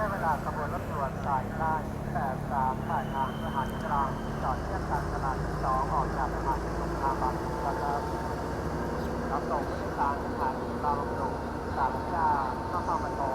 ใด้เวลาขบวนรถตรวจสายใต้83ผ่านทางสถานีกลางจอดเที่ยงกานตลานี2ออกจากสถานีสงคามบางกระเริ่รับส่งผู้โดยสารสถานีบางปูสามย่านเข้าประตู